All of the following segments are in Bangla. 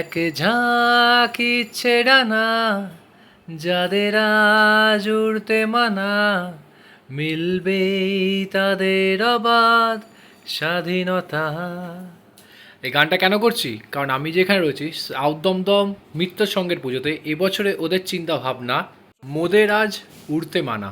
এক ঝাঁক ইচ্ছে ডানা, যাদের আজ উড়তে মানা মিলবেই তাদের অবাধ স্বাধীনতা। এই গানটা কেন করছি? কারণ আমি যেখানে রয়েছি, সাউথ দমদম মিত্র সঙ্গের পুজোতে, এবছরে ওদের চিন্তা ভাবনা মোদের আজ উড়তে মানা।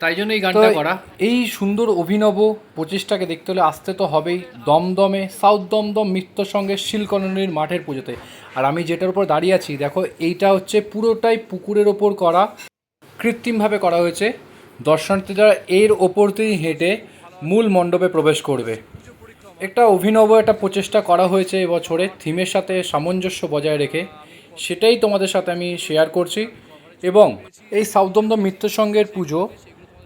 তাই জন্য এই গানটা করা। এই সুন্দর অভিনব প্রচেষ্টাকে দেখতে হলে আসতে তো হবেই দমদমে সাউথ দমদম মিত্র সঙ্গে শিলকননির মাঠের পুজোতে। আর আমি যেটার উপর দাঁড়িয়ে আছি দেখো এইটা হচ্ছে পুরোটাই পুকুরের ওপর করা কৃত্রিমভাবে করা হয়েছে। দর্শনার্থীরা এর ওপর দিয়ে হেঁটে মূল মণ্ডপে প্রবেশ করবে। একটা অভিনব একটা প্রচেষ্টা করা হয়েছে এবছরে থিমের সাথে সামঞ্জস্য বজায় রেখে। সেটাই তোমাদের সাথে আমি শেয়ার করছি। এবং এই সাউদমদম মিত্র সঙ্গের পুজো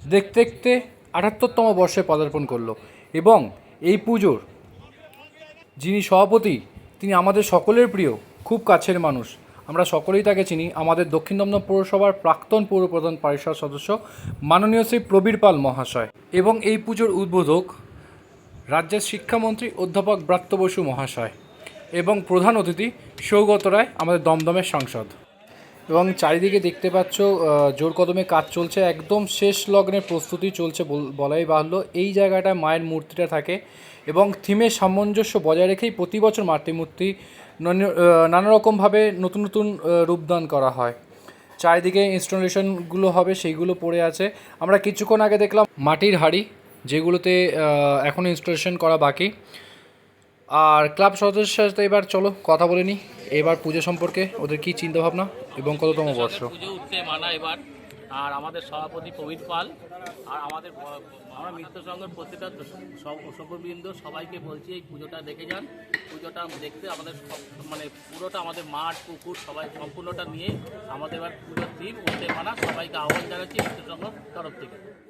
দেখতে দেখতে আটাত্তরতম বর্ষে পদার্পণ করল এবং এই পুজোর যিনি সভাপতি, তিনি আমাদের সকলের প্রিয়, খুব কাছের মানুষ। আমরা সকলেই তাকে চিনি। আমাদের দক্ষিণ দমদম পৌরসভার প্রাক্তন পৌর প্রধান পরিষদ সদস্য মাননীয় শ্রী প্রবীর পাল মহাশয় এবং এই পুজোর উদ্বোধক রাজ্যের শিক্ষামন্ত্রী অধ্যাপক ব্রাত্য বসু মহাশয় এবং প্রধান অতিথি সৌগত রায়, আমাদের দমদমের সাংসদ। এবং চারিদিকে দেখতে পাচ্ছ জোর কদমে কাজ চলছে। একদম শেষ লগ্নের প্রস্তুতি চলছে বল- বলাই বাহুল্য। এই জায়গাটায় মায়ের মূর্তিটা থাকে এবং থিমের সামঞ্জস্য বজায় রেখেই প্রতি বছর মাতৃমূর্তি নন- রকমভাবে নতুন নতুন রূপদান করা হয়। চারিদিকে ইনস্টলেশনগুলো হবে, সেইগুলো পড়ে আছে। আমরা কিছুক্ষণ আগে দেখলাম মাটির হাড়ি, যেগুলোতে এখনও ইনস্টলেশন করা বাকি। আর ক্লাব সদস্যের সাথে এবার চলো কথা বলে নিই এবার পুজো সম্পর্কে ওদের কী চিন্তাভাবনা এবং কততম বর্ষ? পুজো উঠতে মানা এবার। আর আমাদের সভাপতি প্রবীর পাল আর আমাদের আমরা মিত্র সংঘের প্রতিটা সভ্যবৃন্দ সবাইকে বলছি এই পুজোটা দেখে যান। পুজোটা দেখতে আমাদের সব- মানে পুরোটা আমাদের মাঠ পুকুর সবাই সম্পূর্ণটা নিয়ে আমাদের এবার পুজোর দিন উঠতে মানা। সবাইকে আহ্বান জানাচ্ছি মিত্র সংঘের তরফ থেকে।